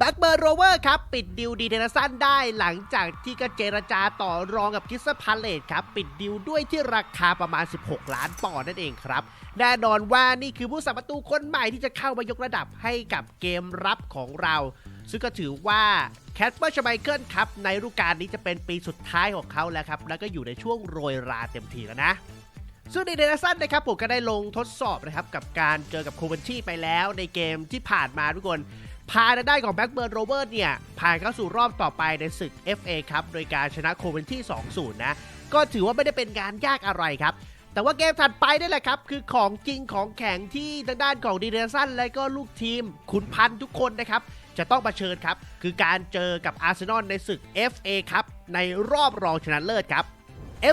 แบ็กเบอร์โรเวอร์ครับ ปิดดิวดีเทนสันได้หลังจากที่ก็เจรจาต่อรองกับคิสพาเลตครับ ปิดดิวด้วยที่ราคาประมาณ 16 ล้านปอนด์นั่นเองครับ แน่นอนว่านี่คือผู้สัมประตูคนใหม่ที่จะเข้ามายกระดับให้กับเกมรับของเรา ซึ่งก็ถือว่าแคสเปอร์ชไมเคิลครับในฤดูกาลนี้จะเป็นปีสุดท้ายของเขาแล้วครับแล้วก็อยู่ในช่วงโรยราเต็มทีแล้วนะซึ่งในเดนสันนะครับผมก็ได้ลงทดสอบนะครับกับการเจอกับโคเวนชี่ไปแล้วในเกมที่ผ่านมาทุกคน พาได้ของแบ็กเบิร์นโรเบิร์ตเนี่ยผ่านเข้าสู่รอบต่อไปในศึก FA ครับโดยการชนะโคเวนที่ 2-0 นะ ก็ถือว่าไม่ได้เป็นงานยากอะไรครับ แต่ว่าเกมถัดไปนี่แหละครับ คือของจริงของแข็งที่ทางด้านของดีเดสันและก็ลูกทีมขุนพันธ์ทุกคนนะครับ จะต้องเผชิญครับ คือการเจอกับอาร์เซนอลในศึก FA ครับในรอบรองชนะเลิศครับ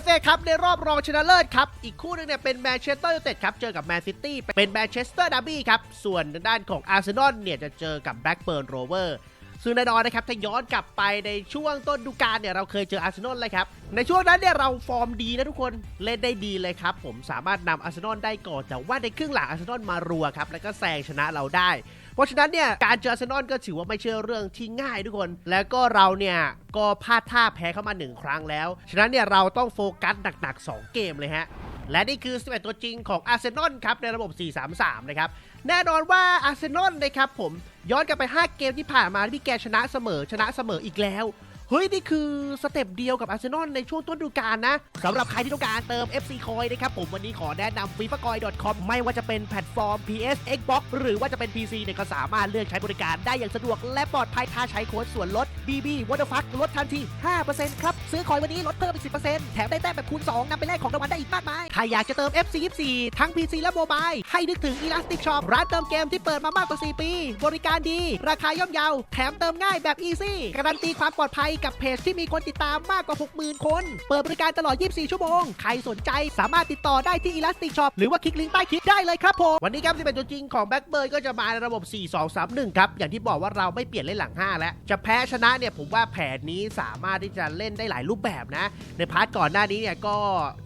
FA ครับในรอบรองชนะเลิศครับ อีกคู่หนึงเนี่ยเป็นแมนเชสเตอร์ยูไนเต็ดครับ เจอกับแมนซิตี้เป็นแมนเชสเตอร์ดาร์บี้ครับ ส่วนด้านของอาร์เซนอลเนี่ยจะเจอกับแบล็กเบิร์นโรเวอร์ซึ่งแน่นอนนะครับถ้าย้อนกลับไปในช่วงต้นฤดูกาลเนี่ยเราเคยเจออาร์เซนอลเลยครับ ในช่วงนั้นเนี่ยเราฟอร์มดีนะทุกคนเล่นได้ดีเลยครับ ผมสามารถนำอาร์เซนอลได้ก่อนแต่ว่าในครึ่งหลังอาร์เซนอลมารัวครับแล้วก็แซงชนะเราได้ เพราะฉะนั้นเนี่ยการเจออาร์เซนอลก็ถือว่าไม่ใช่เรื่องที่ง่ายทุกคน แล้วก็เราเนี่ยก็พลาดท่าแพ้เข้ามาหนึ่งครั้งแล้ว ฉะนั้นเนี่ยเราต้องโฟกัสหนักๆ 2 เกมเลยฮะ และนี่คือ11ตัวจริงของอาร์เซนอลครับ ในระบบ 4-3-3 นะครับ แน่นอนว่าอาร์เซนอลนะครับผมย้อนกลับไป 5 เกมที่ผ่านมาที่แกชนะเสมอชนะเสมออีกแล้ว เฮ้ย นี่คือสเต็ปเดียวกับอาร์เซนอลในช่วงต้นฤดูกาลนะสำหรับใครที่ต้องการเติม FC Coin นะครับ ผมวันนี้ขอแนะนำ f i f a c o i n c o m ไม่ว่าจะเป็นแพลตฟอร์ม PS Xbox หรือว่าจะเป็น PC เนี่ยก็สามารถเลือกใช้บริการได้อย่างสะดวก และปลอดภัยถ้าใช้โค้ดส่วนลด BB w a t e r f u c k ลดทันที 5%ครับ ซื้อคอยวันนี้ลดเพิ่มอีก 10%แถมได้แต้มแบบคูณ 2นำไปแลกของรางวัลได้อีกมากมายถ้าอยากจะเติม FC 24ทั้ง PC และโมบายให้นึกถึง Elastic Shop ร้านเติมเกมที่เปิดมามากกว่า 4 ปี บริการดี ราคาย่อมเยาแถมเติมง่ายแบบ Easy การันตีความปลอดภัยกับเพจที่มีคนติดตามมากกว่า 60,000 คน เปิดบริการตลอด 24 ชั่วโมง ใครสนใจสามารถติดต่อได้ที่ Elastic Shop หรือว่าคลิกลิงก์ใต้คลิปได้เลยครับผม วันนี้ครับ11ตัวจริงของแบ็กเบิร์ก็จะมาในระบบ 4-2-3-1 ครับ อย่างที่บอกว่าเราไม่เปลี่ยนเล่นหลัง 5 แล้ว จะแพ้ชนะเนี่ยผมว่าแผนนี้สามารถที่จะเล่นได้หลายรูปแบบนะ ในพาร์ทก่อนหน้านี้เนี่ยก็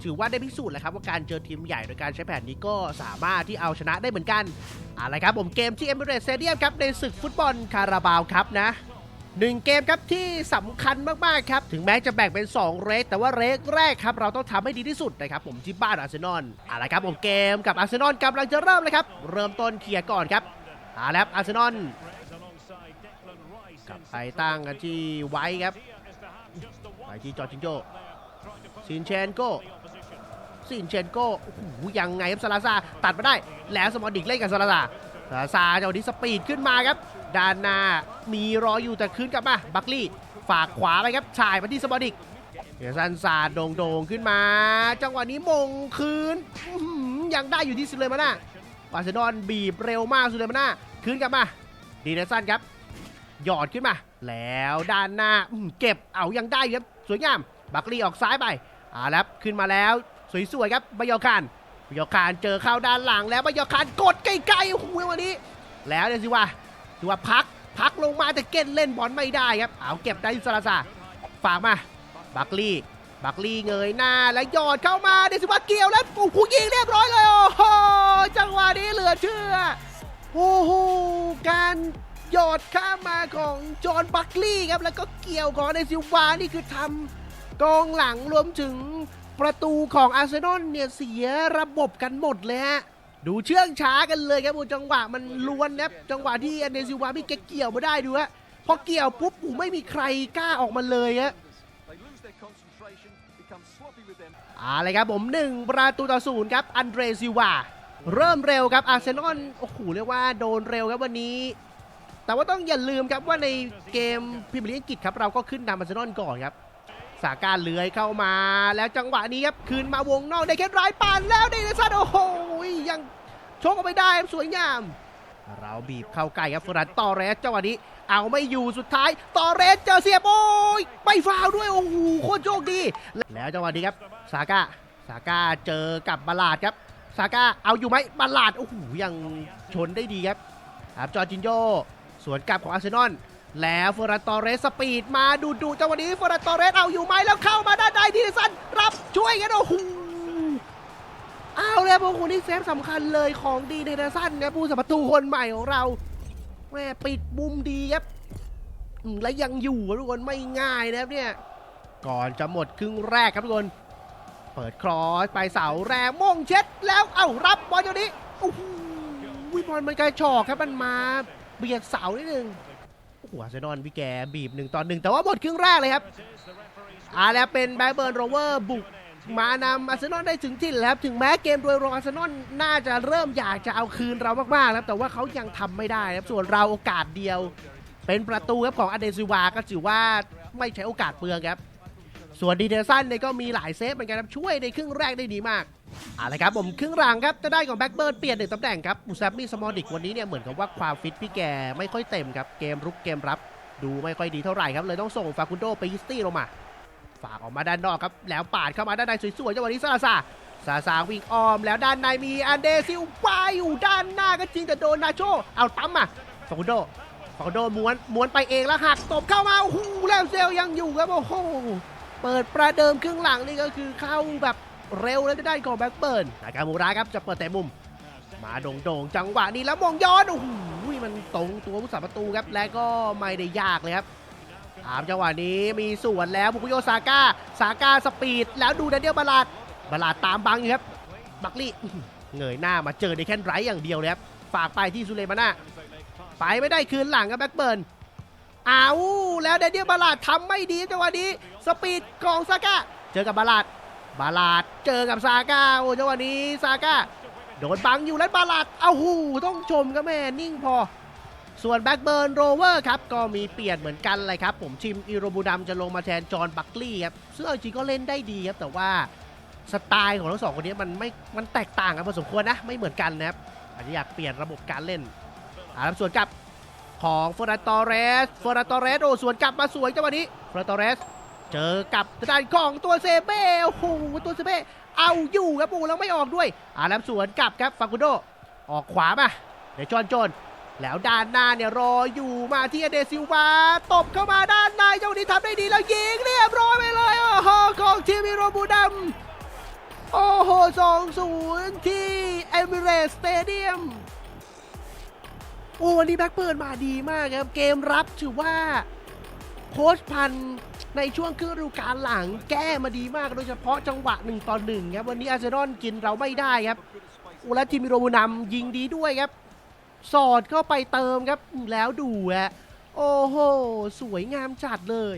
ถือว่าได้พิสูจน์แล้วครับว่าการเจอทีมใหญ่โดยการใช้แผนนี้ก็สามารถที่เอาชนะได้เหมือนกันอาละครับผมเกมที่ Emirates Stadium ครับในศึกฟุตบอลคาราบาวครับนะ หนึ่งเกมครับที่สำคัญมากๆครับ ถึงแม้จะแบ่งเป็น 2 เรกแต่ว่าเรกแรกครับ เราต้องทำให้ดีที่สุดนะครับ ผมที่บ้านอาร์เซนอลเอาละครับผมเกมกับอาร์เซนอลกำลังจะเริ่มเลยครับ เริ่มต้นเคลียร์ก่อนครับเอาละครับอาร์เซนอลกลับไปตั้งกันที่ไว้ครับไปที่จอร์จินโจซินเชนโกซินเชนโกโอ้โหยังไงครับซาลาซาตัดมาได้ แล้วสมอดิกเล่นกับซาลาซาซาลาซาเจ้านี้สปีดขึ้นมาครับ ด้านหน้ามีรออยู่แต่คืนกลับมา บัคลี่ ฝากขวาไปครับฉายมาที่สมอดิกเดี๋ยวซันซาโด่งๆขึ้นมา จังหวะนี้มงคืนยังได้อยู่ที่สุเลมาน่าบาร์เซโลนบีบเร็วมากสุเลมาน่าคืนกลับมาดีเนสันครับหยอดขึ้นมา แล้วด้านหน้าเก็บเอายังได้อยู่ครับสวยงาม บัคลี่ออกซ้ายไปอ่าแล้วขึ้นมาแล้ว สวยๆครับบายอคานบายอคานเจอเข้าด้านหลังแล้วบายอคานกดไกลๆโอ้โหวันนี้ แล้วเนี่ยวสิว่า สิว่าพักพักลงมาแต่เก้นเล่นบอลไม่ได้ครับ เอาเก็บได้ที่ซาลาซาฝากมาบัคลี่บัคลี่เงยหน้าแล้วหยอดเข้ามาเดซิว่าเกี่ยวแล้วโอ้โหยิงเรียบร้อยเลยโอ้โหจังหวะนี้เหลือเชื่อโอ้โหการหยอดข้ามมาของจอห์นบัคลี่ครับแล้วก็เกี่ยวของในซิวานี่คือทำกองหลังรวมถึงประตูของอาร์เซนอลเนี่ยเสียระบบกันหมดเลยฮะ ดูเชื่องช้ากันเลยครับจังหวะมันล้วนนะจังหวะที่อันเดซิวาพี่แกเกี่ยวมาได้ดูฮะพอเกี่ยวปุ๊บอ้ไม่มีใครกล้าออกมาเลยฮะอาเลยครับผม1ประตูต่อศูนย์ครับอันเดรซิวาเริ่มเร็วครับอาร์เซนอลโอ้โหเรียกว่าโดนเร็วครับวันนี้ แต่ว่าต้องอย่าลืมครับว่าในเกมพรีเมียร์ลีกอังกฤษครับเราก็ขึ้นนำอาร์เซนอลก่อนครับสาการเลื้อยเข้ามาแล้วจังหวะนี้ครับ คืนมาวงนอกได้แค่ร้ายปานแล้วเดนซันโอ้โหยัง ชกออกไปได้ครับสวยงาม เราบีบเข้าใกล้ครับฟรันตอเรสจังหวะนี้ เอาไม่อยู่สุดท้ายตอเรสเจอเสียบโอ้ยไม่ฟาวด้วยโอ้โหโคตรโชคดี แล้วจังหวะนี้ครับซาก้าซาก้าเจอกับบาลาดครับซาก้าเอาอยู่ไหมบาลาดโอ้โหยังชนได้ดีครับครับจอร์จินโยสวนกลับของอาร์เซนอลแล้วเฟอร์รันตอเรสสปีดมาดูดูจังหวะนี้เฟอร์รันตอเรสเอาอยู่ไหมแล้วเข้ามาด้านในทีสันรับช่วยกันโอ้โห เอาเลยพวกคุณนี่เซฟสำคัญเลยของดีในนาสั้นครับผู้สัมประตูคนใหม่ของเราแม่ปิดมุมดีครับและยังอยู่ทุกคนไม่ง่ายนะครับเนี่ย ก่อนจะหมดครึ่งแรกครับทุกคน เปิดครอสไปเสาแรงมงเช็ดแล้วเอ้ารับบอลอยู่นี้โอ้โหบอลมันกระชอกครับมันมาเบียดเสานิดนึงหอาร์เซนอลพี่แกบีบหนึ่งต่อหนึ่งแต่ว่าหมดครึ่งแรกเลยครับอาแล้วเป็นแบล็คเบิร์นโรเวอร์บุก มานำอาร์เซนอลได้ถึงที่แล้วถึงแม้เกมโดยรวมอาร์เซนอลน่าจะเริ่มอยากจะเอาคืนเรามากๆแล้วแต่ว่าเขายังทำไม่ได้ครับส่วนเราโอกาสเดียว เป็นประตูครับของอเดซิวาก็ถือว่าไม่ใช้โอกาสเปลืองครับ ส่วนดีเทสันเนี่ยก็มีหลายเซฟเหมือนกันครับช่วยในครึ่งแรกได้ดีมากเอาละครับผมครึ่งหลังครับจะได้ของแบ็กเบิร์นเปลี่ยนหนึ่งตำแหน่งครับมูซามี่สมอลดิกวันนี้เนี่ยเหมือนกับว่าความฟิตพี่แกไม่ค่อยเต็มครับเกมรุกเกมรับ ดูไม่ค่อยดีเท่าไหร่ครับเลยต้องส่งฟาคุนโดไปฮิสตี้ลงมา ฝากออกมาด้านนอกครับ แล้วปาดเข้ามาด้านในสวยๆจังหวะนี้ซาซาซาซาวิ่งอ้อม แล้วด้านในมีอันเดซิลวาอยู่ด้านหน้าก็จริงแต่โดนนาโชเอาตั้มมาฟาคุนโดฟาคุนโดม้วนม้วนไปเองแล้วหักตบเข้ามาโอ้โหแล้วเซลยังอยู่ครับโอ้โหเปิดประเดิมครึ่งหลังนี่ก็คือเข้าแบบเร็วแล้วจะได้ของแบ็คเบิร์นนากามูระครับจะเปิดแต่มุม มาโด่งๆจังหวะนี้แล้วมองย้อนโอ้โหมันตรงตัวผู้สาประตูครับและก็ไม่ได้ยากเลยครับ ถามจังหวะนี้มีส่วนแล้วบุกโยซาก้าซาก้าสปีด แล้วดูแดเนียลบาลาดบาลาดตามบังอยู่ครับบักลี่เงยหน้ามาเจอในแค่นไรอย่างเดียวเลยครับฝากไปที่ซูเลมาน่าไปไม่ได้คืนหลังครับแบ็คเบิร์นเอาแล้วเดนเนียลบาลาดทำไม่ดีจังหวะนี้ สปีดของซาก้าเจอกับบาลาดบาลาดเจอกับซาก้าโอ้จังหวะนี้ซาก้าโดนบังอยู่แล้วบาลาดเอาหูต้องชมครับแม่นิ่งพอ ส่วนแบ็กเบิร์นโรเวอร์ครับก็มีเปลี่ยนเหมือนกันเลยครับ ผมชิมอิโรบูดัมจะลงมาแทนจอห์นบัคลี่ครับซึ่งเอจริงก็เล่นได้ดีครับ แต่ว่าสไตล์ของทั้งสองคนนี้มันไม่มันแตกต่างกันพอสมควรนะไม่เหมือนกันนะครับอาจจะอยากเปลี่ยนระบบการเล่นอาแล้วส่วนกับของเฟอร์นันตอเรสเฟอร์นันตอเรสโอ้ส่วนกลับมาสวยจังหวะนี้เฟอร์นันตอเรสเจอกับด้านของตัวเซเบ้โอ้โหตัวเซเบ้เอาอยู่ครับโอ้แล้วไม่ออกด้วยอาแล้วสวนกลับครับฟากุโดออกขวามาเดี๋ยวจอนจน แล้วด้านหน้าเนี่ยรออยู่มาที่เดซิวาตบเข้ามาด้านในเจ้านี้ทำได้ดีแล้วยิงเรียบร้อยไปเลยโอ้โหของทีมอิโรบูดัมโอ้โหสองศูนย์ที่เอมิเรสสเตเดียมโอ้วันนี้แบ็คเบิร์นมาดีมากครับ เกมรับถือว่าโค้ชพันในช่วงครึ่งฤดูกาลหลังแก้มาดีมาก โดยเฉพาะจังหวะหนึ่งต่อหนึ่งครับ วันนี้อาร์เซนอลกินเราไม่ได้ครับโอ้และทีมมิโรบูนำยิงดีด้วยครับ สอดเข้าไปเติมครับแล้วดูฮะโอ้โห สวยงามจัดเลย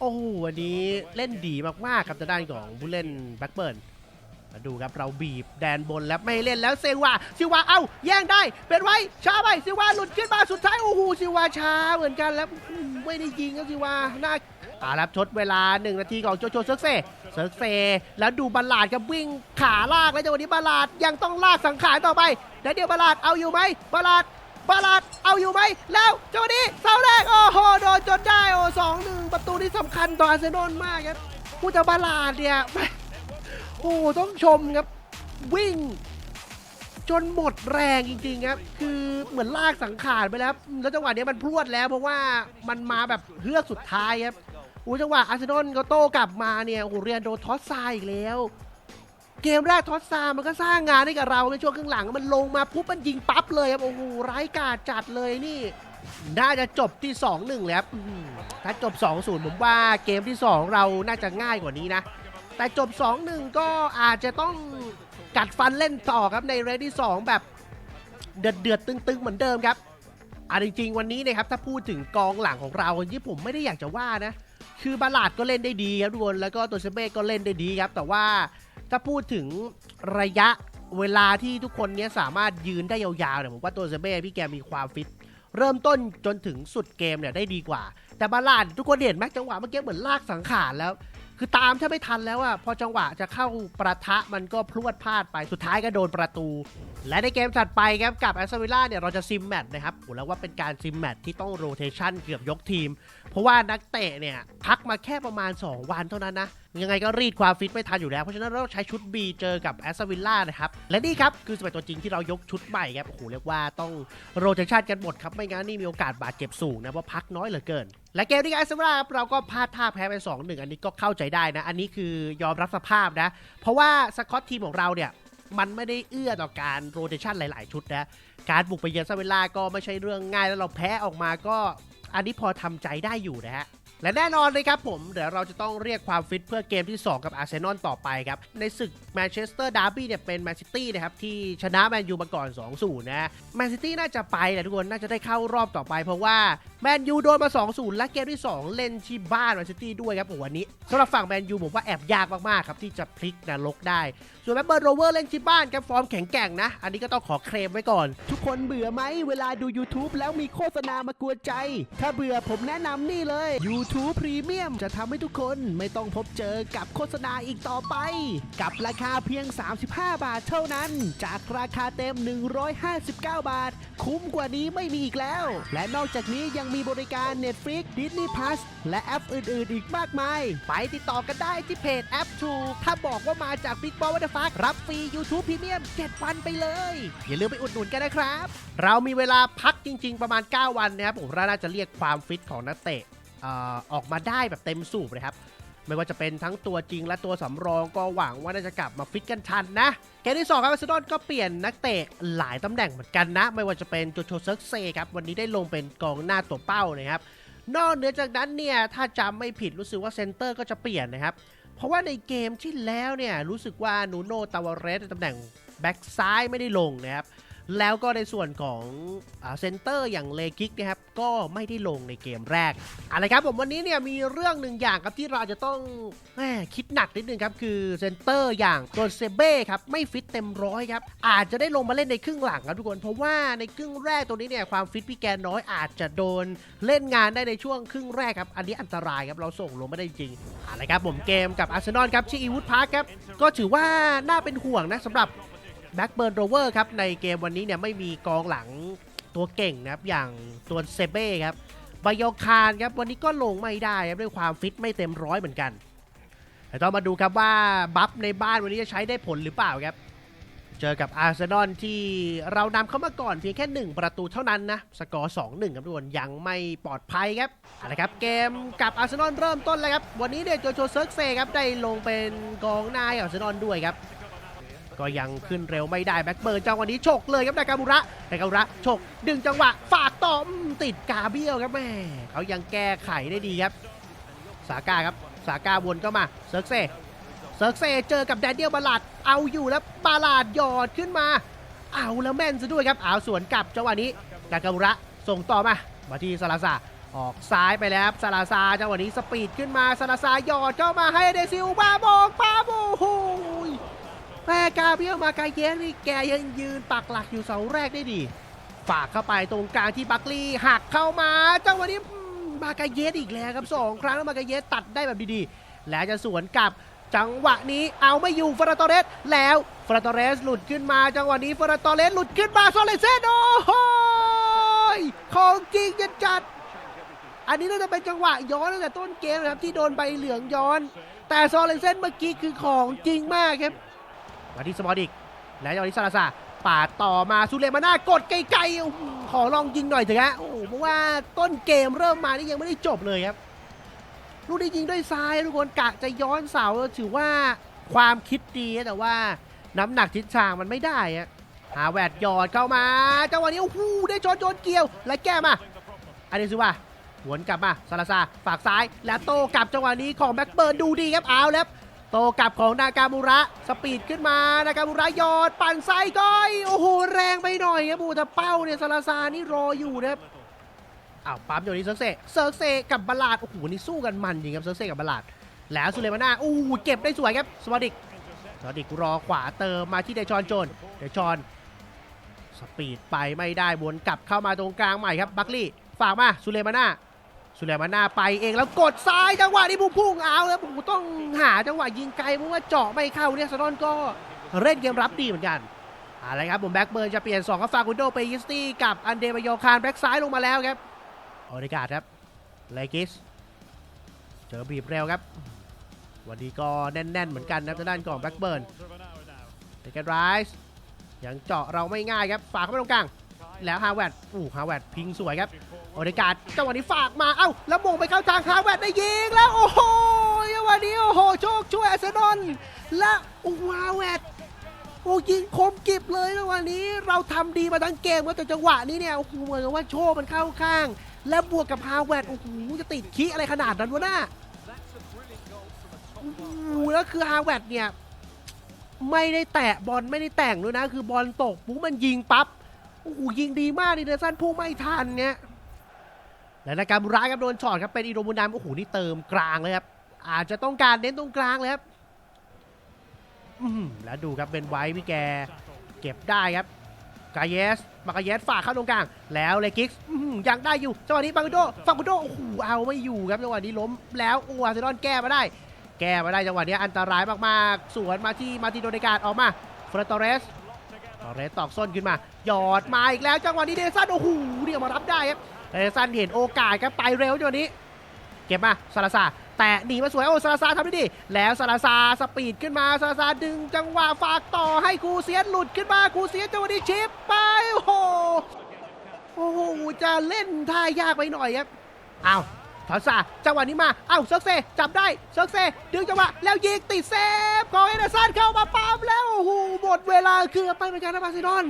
โอ้โหวันนี้เล่นดีมากๆครับทางด้านของผู้เล่นแบ็กเบิร์น มาดูครับเราบีบแดนบนแล้วไม่เล่นแล้วเซวาซิวาเอ้าแย่งได้เป็นไว้ช้าไปซิวาหลุดขึ้นมาสุดท้ายโอ้โหซิวาช้าเหมือนกันแล้วอืมไม่ได้ยิงครับซิวาน่าอารับชดเวลา 1 นาทีของโจโจเซิร์กเซ่เซิร์กเซ่แล้วดูบัลลาดครับวิ่งขาลากแล้วจังหวะนี้บัลลาดยังต้องลากสังขารต่อไปแล้วเดี๋ยวบัลลาดเอาอยู่ไหมบัลลาดบัลลาดเอาอยู่ไหมแล้วจังหวะนี้เสาแรกโอ้โหโดนจนได้โอ้สองหนึ่งประตูที่สำคัญต่ออาร์เซนอลมากครับผู้จะบัลลาดเนี่ย โอ้โหต้องชมครับ วิ่ง จนหมดแรงจริงๆครับ คือเหมือนลากสังขารไปแล้ว แล้วจังหวะนี้มันพรวดแล้ว เพราะว่ามันมาแบบเฮือกสุดท้ายครับโอ้จังหวะอาร์เซนอลก็โต้กลับมาเนี่ยโอ้โหเรียนโดนทอสซาอีกแล้ว เกมแรกทอสซามันก็สร้างงานให้กับเราในช่วงครึ่งหลังมันลงมาปุ๊บมันยิงปั๊บเลยครับโอ้โหร้ายกาจจัดเลยนี่น่าจะจบที่ 2-1 แล้วครับอื้อหือถ้าจบ 2-0 ผมว่าเกมที่ 2 เราน่าจะง่ายกว่านี้นะ แต่จบ 2-1 ก็อาจจะต้องกัดฟันเล่นต่อครับในเรดที่2แบบเดือดเดือดๆตึงๆ เหมือนเดิมครับอะจริงๆ วันนี้นะครับถ้าพูดถึงกองหลังของเราที่ผมไม่ได้อยากจะว่านะ คือบาลาดก็เล่นได้ดีครับทุกคนแล้วก็ตัวเซเบ้ก็เล่นได้ดีครับ แต่ว่าถ้าพูดถึงระยะเวลาที่ทุกคนเนี้ยสามารถยืนได้ยาวๆเนี่ยผมว่าตัวเซเบ้พี่แกมีความฟิตเริ่มต้นจนถึงสุดเกมเนี่ยได้ดีกว่า แต่บาลาดทุกคนเห็นไหมจังหวะเมื่อกี้เหมือนลากสังขารแล้ว คือตามถ้าไม่ทันแล้วอะพอจังหวะจะเข้าประทะมันก็พลวดพลาดไปสุดท้ายก็โดนประตู และในเกมถัดไปครับกับแอสตันวิลล่าเนี่ยเราจะซิมแมตช์นะครับโหแล้วว่าเป็นการซิมแมตช์ที่ต้องโรเทชันเกือบยกทีม เพราะว่านักเตะเนี่ยพักมาแค่ประมาณ 2 วันเท่านั้นนะ ยังไงก็รีดความฟิตไม่ทันอยู่แล้ว เพราะฉะนั้นเราต้องใช้ชุด B เจอกับแอสตันวิลล่านะครับ และนี่ครับคือสเปตัวจริงที่เรายกชุดใหม่ครับโอ้โหเรียกว่าต้องโรเทชันกันหมดครับไม่งั้นนี่มีโอกาสบาดเจ็บสูงนะเพราะพักน้อยเหลือเกิน และเกมที่แอสตันวิลล่าครับเราก็พลาดท่าแพ้ไป2-1อันนี้ก็เข้าใจได้นะ อันนี้คือยอมรับสภาพนะ เพราะว่าสกอตทีมของเราเนี่ย มันไม่ได้เอื้อต่อการโรเตชันหลาย ๆ ชุดนะ การบุกไปเยือนซาเวล่าก็ไม่ใช่เรื่องง่ายแล้วเราแพ้ออกมาก็ อันนี้พอทำใจได้อยู่นะฮะและแน่นอนเลยครับผม เดี๋ยวเราจะต้องเรียกความฟิตเพื่อเกมที่ 2 กับอาร์เซนอลต่อไปครับ ในศึกแมนเชสเตอร์ดาร์บี้เนี่ยเป็นแมนซิตี้นะครับ ที่ชนะแมนยูมาก่อน 2-0 นะ แมนซิตี้น่าจะไปแหละทุกคน น่าจะได้เข้ารอบต่อไปเพราะว่า แมนยูโดนมา2-0และเกมที่ 2 เล่นที่บ้านแมนซิตี้ด้วยครับโอ้โหวันนี้สำหรับฝั่งแมนยูผมว่าแอบยากมากๆครับที่จะพลิกนรกได้ ส่วนแมนเบิร์โรเวอร์เล่นที่บ้านครับฟอร์มแข็งแกร่งนะ อันนี้ก็ต้องขอเคลมไว้ก่อน ทุกคนเบื่อไหมเวลาดู YouTube แล้วมีโฆษณามากวนใจ ถ้าเบื่อผมแนะนำนี่เลย YouTube Premium จะทำให้ทุกคนไม่ต้องพบเจอกับโฆษณาอีกต่อไป กับราคาเพียง 35 บาทเท่านั้น จากราคาเต็ม 159 บาท คุ้มกว่านี้ไม่มีอีกแล้ว และนอกจากนี้ยังมีบริการ Netflix Disney Plus และแอปอื่น ๆ อีกมากมาย ไปติดต่อกันได้ที่เพจแอปทูถ้าบอกว่ามาจาก Big Ball What the Fuck รับฟรี YouTube Premium 7วันไปเลย อย่าลืมไปอุดหนุนกันนะครับ เรามีเวลาพักจริง ๆ ประมาณ 9 วันนะครับผมเราน่าจะเรียกความฟิตของนักเตะออกมาได้แบบเต็มสูบเลยครับ ไม่ว่าจะเป็นทั้งตัวจริงและตัวสำรองก็หวังว่าน่าจะกลับมาฟิตกันทันนะเกมที่2ครับอาร์เซนอลก็เปลี่ยนนักเตะหลายตำแหน่งเหมือนกันนะ ไม่ว่าจะเป็นโจโชเซิร์กเซครับวันนี้ได้ลงเป็นกองหน้าตัวเป้านะครับนอกเหนือจากนั้นเนี่ยถ้าจำไม่ผิดรู้สึกว่าเซนเตอร์ก็จะเปลี่ยนนะครับเพราะว่าในเกมที่แล้วเนี่ยรู้สึกว่านูโนตาวาเรสในตำแหน่งแบ็กซ้ายไม่ได้ลงนะครับ แล้วก็ในส่วนของเซนเตอร์อย่างเลกิกนะครับก็ไม่ได้ลงในเกมแรกอะไรครับผมวันนี้เนี่ยมีเรื่องหนึ่งอย่างครับที่เราจะต้องแหมคิดหนักนิดนึงครับคือเซนเตอร์อย่างตัวเซเบ้ครับไม่ฟิตเต็มร้อยครับอาจจะได้ลงมาเล่นในครึ่งหลังครับทุกคนเพราะว่าในครึ่งแรกตัวนี้เนี่ยความฟิตพี่แกน้อยอาจจะโดนเล่นงานได้ในช่วงครึ่งแรกครับอันนี้อันตรายครับเราส่งลงไม่ได้จริงอะไรครับผมเกมกับอาร์เซนอลครับที่อีวูดพาร์คครับก็ถือว่าน่าเป็นห่วงนะสำหรับ แบ็กเบิร์นโรเวอร์ครับ ในเกมวันนี้เนี่ยไม่มีกองหลังตัวเก่งนะครับ อย่างตัวเซเบ้ครับบายคารครับ วันนี้ก็ลงไม่ได้ครับด้วยความฟิตไม่เต็มร้อยเหมือนกันแต่ต้องมาดูครับว่าบัฟในบ้านวันนี้จะใช้ได้ผลหรือเปล่าครับ เจอกับอาร์เซนอลที่เรานำเข้ามาก่อนเพียงแค่ 1 ประตูเท่านั้นนะ สกอร์ 2-1 ครับทุกคนยังไม่ปลอดภัยครับเอาละครับเกมกับอาร์เซนอลเริ่มต้นเลยครับ วันนี้เนี่ยโจโจเซิร์กเซครับได้ลงเป็นกองหน้าให้อาร์เซนอลด้วยครับ ก็ยังขึ้นเร็วไม่ได้แบ็กเบิร์นจังหวะนี้ฉกเลยครับนากาบุระนากาบุระฉกดึงจังหวะฝากต่อมติดกาเบียลครับแม่เขายังแก้ไขได้ดีครับ สาก้าครับสาก้าวนก็มาเซิร์กเซเซิร์กเซเจอกับแดเนียลบาลาดเอาอยู่แล้วบาลาดหยอดขึ้นมา เอาแล้วแม่นซะด้วยครับเอาสวนกลับจังหวะนี้นากาบุระส่งต่อมามาที่ซาลาซาออกซ้ายไปแล้วครับซาลาซาจังหวะนี้สปีดขึ้นมาซาลาซาหยอดเข้ามาให้เดซิลบาโบกปาโบโห แม่กาเบียลมาไกาเยสนี่แกยังยืนปักหลักอยู่เสาแรกได้ดี ฝากเข้าไปตรงกลางที่บัคลีหักเข้ามาจังหวะนี้มมากาเยสอีกแล้วครับสองครั้งแล้วมากาเยสตัดได้แบบดีๆ แล้วจะสวนกลับจังหวะนี้เอาไม่อยู่ฟราโตเรสแล้วฟราโตเรสหลุดขึ้นมาจังหวะนี้ฟราโตเรสหลุดขึ้นมาโซเลเซนโอ้โหยของจริงจัดจัด อันนี้น่าจะเป็นจังหวะย้อนตั้งแต่ต้นเกมนะครับที่โดนใบเหลืองย้อน แต่โซเลเซนเมื่อกี้คือของจริงมากครับ มาที่สมอดิกและจังหวะนี้ซาลาซาปาดต่อมาซูเลมาน่ากดไกลๆขอลองยิงหน่อยเถอะฮะโอ้เพราะว่าต้นเกมเริ่มมานี่ยังไม่ได้จบเลยครับลูกนี้ยิงด้วยซ้ายทุกคนกะจะย้อนเสาถือว่าความคิดดีแต่ว่าน้ำหนักทิศทางมันไม่ได้อะหาแวดหยอดเข้ามาจังหวะนี้โอ้โหได้ชนโจนเกี่ยว และแก้มาอันนี้ซิว่าหวนกลับมาซาลาซาฝากซ้ายแล้วโตกลับจังหวะนี้ของแบ็กเบิร์นดูดีครับเอาแล้ว ตกลับของนากามูระสปีดขึ้นมานากามูระยอดปั่นไส้ก้อยโอ้โหแรงไปหน่อยครับบูต่เป้าเนี่ยซาลาซานี่รออยู่นะครับอ้าวปั๊มอยู่นี้เซิร์เซเซิร์เซกับบาลาดโอ้โหนี่สู้กันมันจริงครับเซิร์เซกับบาลาดแล้วสุเลมาน่าโอ้โหเก็บได้สวยครับสวัสดิกสวัสดิกรอขวาเติมมาที่เดชอนโจนเดชอนสปีดไปไม่ได้วนกลับเข้ามาตรงกลางใหม่ครับบัคลี่ฝากมาสุเลมาน่า สุเลมาน่าไปเองแล้วกดซ้ายจังหวะนี้พุ่งพุ่งเอาแล้วผมต้องหาจังหวะยิงไกลเพราะว่าเจาะไม่เข้าเนี่ยสนอนก็เล่นเกมรับดีเหมือนกันอาละครับผมแบ็กเบิร์นจะเปลี่ยน2ก็ฟากุนโดไปยิสตี้กับอันเดบายโยคารแบ็กซ้ายลงมาแล้วครับออริกาดครับเลกิสเจอบีบเร็วครับ วันนี้ก็แน่น ๆ เหมือนกันนะทางด้านของแบ็กเบิร์นเดกันไรส์ยังเจาะเราไม่ง่ายครับฝากเข้าไปตรงกลาง แล้วฮาวเวิร์ดอู้ฮาวเวิร์ดพิงสวยครับ โอเดการ์ดจังหวะนี้ฝากมา เอ้า แล้วมงไปเข้าทางฮาวเวิร์ดได้ยิงแล้ว โอ้โหจังหวะนี้โอ้โห โชคช่วยอาร์เซนอลและอู้ฮาวเวิร์ดโอ้ยิงคมกิบเลยนะวันนี้เราทำดีมาทั้งเกมครับแต่จังหวะนี้เนี่ยโอ้โหเหมือนกับว่าโชว์มันเข้าข้าง แล้วบวกกับฮาวเวิร์ดโอ้โหจะติดคีอะไรขนาดนั้นวะน่าโอ้โหแล้วคือฮาวเวิร์ดเนี่ยไม่ได้แตะบอลไม่ได้แต่งด้วยนะ คือบอลตกปุ๊บมันยิงปั๊บ โอ้โหยิงดีมากดิเดอร์สันพุ่งไม่ทันเนี่ยและนาการบุระครับโดนช็อตครับเป็นอีโรมูนามโอ้โหนี่เติมกลางเลยครับอาจจะต้องการเน้นตรงกลางเลยครับแล้วดูครับเป็นไว้พี่แกเก็บได้ครับกาเยสมากาเยสฝากเข้าตรงกลาง แล้วเลกิกส์ยังได้อยู่จังหวะนี้บากุโดฟังกุโดโอ้โหเอาไม่อยู่ครับจังหวะนี้ล้มแล้วโอ้อาร์เซนอลแก้มาได้ แก้มาได้จังหวะนี้อันตรายมากๆ สวนมาที่มาติโดเนการออกมาเฟรตอเรส ตอเรสตอกส้นขึ้นมา หยอดมาอีกแล้วจังหวะนี้เดซันโอ้โหเรียกมารับได้ครับเดซันเห็นโอกาสครับไปเร็วจังหวะนี้ เก็บมาซาลาซาแต่หนีมาสวยโอ้ซาลาซาทำได้ดี แล้วซาลาซาสปีดขึ้นมาซาลาซาดึงจังหวะฝากต่อให้คูเซียนหลุดขึ้นมาคูเซียนจังหวะนี้ชิปไปโอ้โหโอ้โหจะเล่นท่ายากไปหน่อยครับเอาว ทอสซาจังหวะนี้มา เอ้าเซิร์กเซจับได้เซิร์กเซดึงจังหวะแล้วยิงติดเซฟของเอเดอร์สันเข้ามาปั๊มแล้วโอ้โหหมดเวลาเกือบไปเหมือนกันนะบาร์เซโลน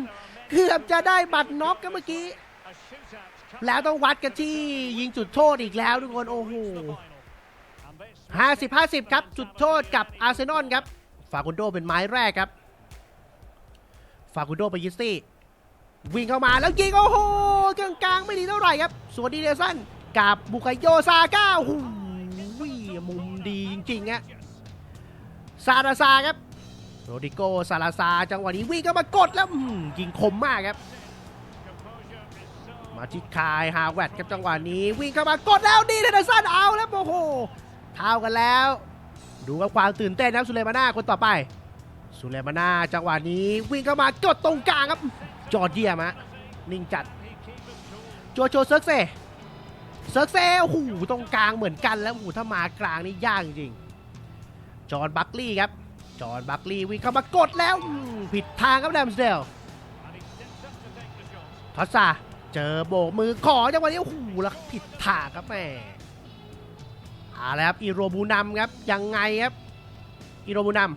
เกือบจะได้บัตรน็อกกันเมื่อกี้ แล้วต้องวัดกันที่ยิงจุดโทษอีกแล้วทุกคนโอ้โห50 50 ครับ จุดโทษกับอาร์เซนอลครับ ฟากุนโดเป็นไม้แรกครับ ฟากุนโดไปยิสตี้วิ่งเข้ามาแล้วยิงโอ้โหกลางกลางๆไม่ดีเท่าไหร่ครับส่วนดีเดซัน กับบุกโยซาก้าโอ้โหมุมดีจริงๆฮะซาราซาครับโรดิโกซาราซาจังหวะนี้วิ่งเข้ามากดแล้วยิงคมมากครับ มาที่คายฮาวเวดครับจังหวะนี้ วิ่งเข้ามากดแล้วดีเดซันเอาแล้วโอ้โหเท่ากันแล้ว ดูกับความตื่นเต้นนะสุเลมาน่าคนต่อไปสุเลมาน่าจังหวะนี้วิ่งเข้ามากดตรงกลางครับ จอร์เดียมฮะนิ่งจัดโจโจเซิร์กเซ เซิร์กเซโอ้โหตรงกลางเหมือนกันแล้วโอ้โหถ้ามากลางนี่ยากจริงจอห์นบัคลีย์ครับ จอห์นบัคลีย์วิ่งเข้ามากดแล้วผิดทางครับแดมสเดลทัสซาเจอโบกมือขอจังหวะนี้โอ้โหแล้วผิดทางครับแม่เอาละครับอีโรบูนัมครับยังไงครับอีโรบูนัม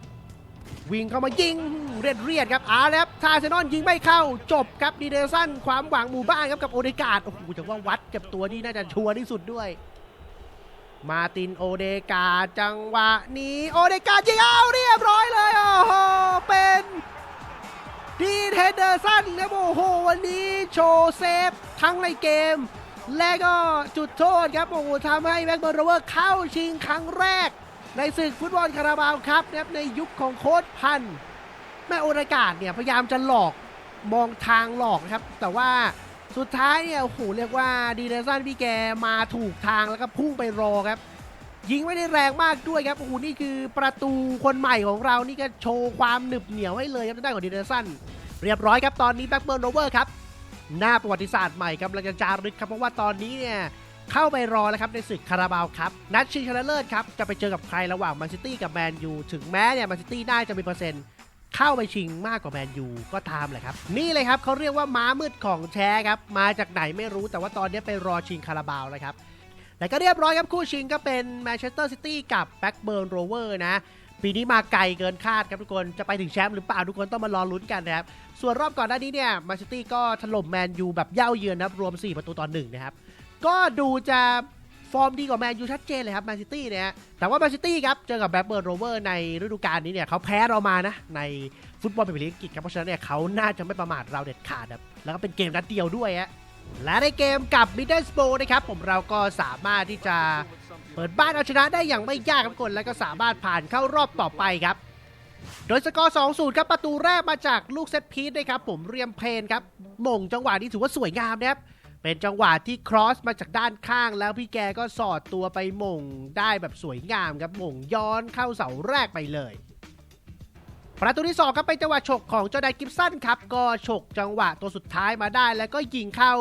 วิ่งเข้ามายิง เรียดเรียดๆครับอาและครับทาเซนอนยิงไม่เข้าจบครับดีเดซันความหวังหมู่บ้านครับกับโอเดกาดโอ้โหแต่ว่าวัดกับตัวนี้น่าจะชัวร์ที่สุดด้วย มาตินโอเดกาจังหวะนี้โอเดกายิงเอาเรียบร้อยเลยโอ้โหเป็นดีเทเดอร์สันครับโอ้โหวันนี้โชว์เซฟทั้งในเกม และก็จุดโทษครับโอ้โหทำให้แบ็กเบอร์โรเวอร์เข้าชิงครั้งแรก ในศึกฟุตบอลคาราบาวครับในยุคของโค้ชพันธ์ แม่โอรากาศเนี่ยพยายามจะหลอกมองทางหลอกนะครับ แต่ว่าสุดท้ายเนี่ยโอ้โหเรียกว่าดีเดซันพี่แกมาถูกทางแล้วก็พุ่งไปรอครับ ยิงไม่ได้แรงมากด้วยครับโอ้โหนี่คือประตูคนใหม่ของเรานี่ก็โชว์ความหนึบเหนียวให้เลยครับด้านของดีเดซันเรียบร้อยครับตอนนี้แบ็กเบิร์นโรเวอร์ครับหน้าประวัติศาสตร์ใหม่กำลังจะจารึกครับเพราะว่าตอนนี้เนี่ยเข้าไปรอแล้วครับในศึกคาราบาวครับนัดชิงชนะเลิศครับจะไปเจอกับใครระหว่างแมนซิตี้กับแมนยูถึงแม้เนี่ยแมนซิตี้น่าจะมีเปอร์เซ็นต์ เข้าไปชิงมากกว่าแมนยูก็ตามแหละครับ นี่เลยครับเขาเรียกว่าม้ามืดของแท้ครับ มาจากไหนไม่รู้แต่ว่าตอนนี้ไปรอชิงคาราบาวแล้วครับและก็เรียบร้อยครับคู่ชิงก็เป็นแมนเชสเตอร์ซิตี้กับแบ็กเบิร์นโรเวอร์นะ ปีนี้มาไกลเกินคาดครับทุกคนจะไปถึงแชมป์หรือเปล่าทุกคนต้องมารอลุ้นกันนะครับ ส่วนรอบก่อนหน้านี้เนี่ยแมนซิตี้ก็ถล่มแมนยูแบบเย่าเยือนนับรวม 4 ประตูต่อหนึ่งนะครับก็ดูจะ ฟอร์มดีกว่าแมนยูชัดเจนเลยครับแมนซิตี้เนี่ยแต่ว่าแมนซิตี้ครับ เจอกับแบ็กเบิร์นโรเวอร์ในฤดูกาลนี้เนี่ยเขาแพ้เรามานะ ในฟุตบอลพรีเมียร์ลีกอังกฤษครับ เพราะฉะนั้นเนี่ยเขาน่าจะไม่ประมาทเราเด็ดขาดครับ แล้วก็เป็นเกมนัดเดียวด้วยฮะและในเกมกับมิดเดิลสโปนะครับผมเราก็สามารถที่จะเปิดบ้านเอาชนะได้อย่างไม่ยากครับคนแล้วก็สามารถผ่านเข้ารอบต่อไปครับ โดยสกอร์2-0ครับประตูแรกมาจากลูกเซตพีซนะครับผมเรียมเพนครับมงจังหวะนี้ถือว่าสวยงามนะครับ เป็นจังหวะที่ครอสมาจากด้านข้าง แล้วพี่แกก็สอดตัวไปหม่งได้แบบสวยงามครับหม่งย้อนเข้าเสาแรกไปเลยประตูที่สองครับเป็นจังหวะฉกของจอร์แดนกิฟสันครับ ก็ฉกจังหวะตัวสุดท้ายมาได้แล้วก็ยิงเข้า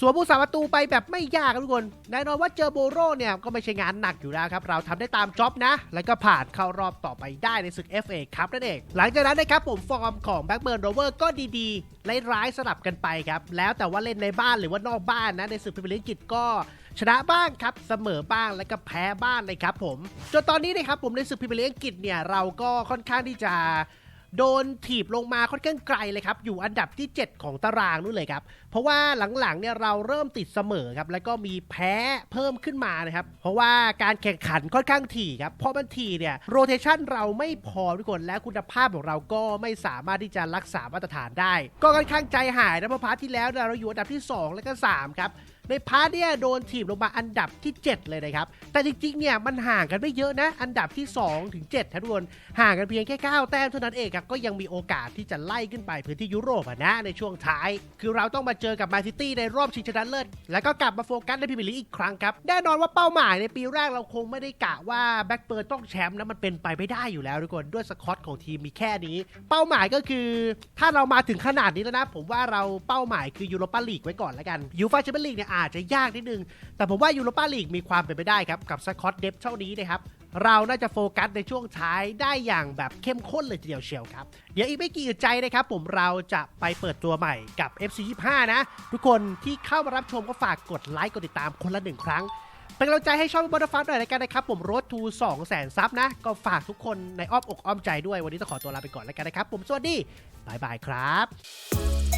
สวนผู้สาประตูไปแบบไม่ยากครับทุกคน แน่นอนว่าเจอโบโรเนี่ยก็ไม่ใช่งานหนักอยู่แล้วครับ เราทำได้ตามจ็อบนะ แล้วก็ผ่านเข้ารอบต่อไปได้ในศึก FA ครับนั่นเอง หลังจากนั้นนะครับผมฟอร์มของแบ็กเบิร์นโรเวอร์ก็ดีๆไร้ายสลับกันไปครับ แล้วแต่ว่าเล่นในบ้านหรือว่านอกบ้านนะในศึกพรีเมียร์ลีกอังกฤษก็ชนะบ้างครับ เสมอบ้างแล้วก็แพ้บ้างเลยครับผม จนตอนนี้นะครับผมในศึกพรีเมียร์ลีกอังกฤษเนี่ยเราก็ค่อนข้างที่จะ โดนถีบลงมาค่อนข้างไกลเลยครับ อยู่อันดับที่ 7 ของตารางนู่นเลยครับ เพราะว่าหลังๆเนี่ยเราเริ่มติดเสมอครับ แล้วก็มีแพ้เพิ่มขึ้นมานะครับ เพราะว่าการแข่งขันค่อนข้างถี่ครับ พอมันถี่เนี่ยโรเทชันเราไม่พอทุกคนและคุณภาพของเราก็ไม่สามารถที่จะรักษามาตรฐานได้ ก็ค่อนข้างใจหายนะเพราะพาร์ทที่แล้วเนี่ยเราอยู่อันดับที่ 2 และก็3ครับ ในพาร์ทเนี่ยโดนถีบลงมาอันดับที่ 7 เลยนะครับ แต่จริงๆเนี่ยมันห่างกันไม่เยอะนะ อันดับที่ 2 ถึง7ท่านทุกคนห่างกันเพียงแค่ 9 แต้มเท่านั้นเองครับ ก็ยังมีโอกาสที่จะไล่ขึ้นไปพื้นที่ยุโรปนะในช่วงท้าย คือเราต้องมาเจอกับมาซิตี้ในรอบชิงชนะเลิศ แล้วก็กลับมาโฟกัสในพรีเมียร์ลีกอีกครั้งครับ แน่นอนว่าเป้าหมายในปีแรกเราคงไม่ได้กะว่าแบ็กเบิร์นต้องแชมป์นะมันเป็นไปไม่ได้อยู่แล้วทุกคนด้วยสควอตของทีมมีแค่นี้ เป้าหมายก็คือ ถ้าเรามาถึงขนาดนี้แล้วนะ ผมว่าเราเป้าหมายคือยูโรปาลีกไว้ก่อนแล้วกันยูฟาแชมเปี้ยนลีกเนี่ยอาจจะยากนิดนึง แต่ผมว่ายูโรปาลีกมีความเป็นไปได้ครับ กับสกอตเดฟเท่านี้นะครับ เราน่าจะโฟกัสในช่วงท้ายได้อย่างแบบเข้มข้นเลยทีเดียวเชียวครับ เดี๋ยวอีกไม่กี่อึดใจนะครับ ผมเราจะไปเปิดตัวใหม่กับ FC 25นะ ทุกคนที่เข้ามารับชมก็ฝากกดไลค์กดติดตามคนละหนึ่งครั้งเป็นกำลังใจให้ช่องบอลฟันหน่อยละกันนะครับ ผมรถทู2แสนซับนะ ก็ฝากทุกคนในอ้อมอกอ้อมใจด้วยวันนี้ต้องขอตัวลาไปก่อนแล้วกันนะครับ ผมสวัสดีบายบายครับ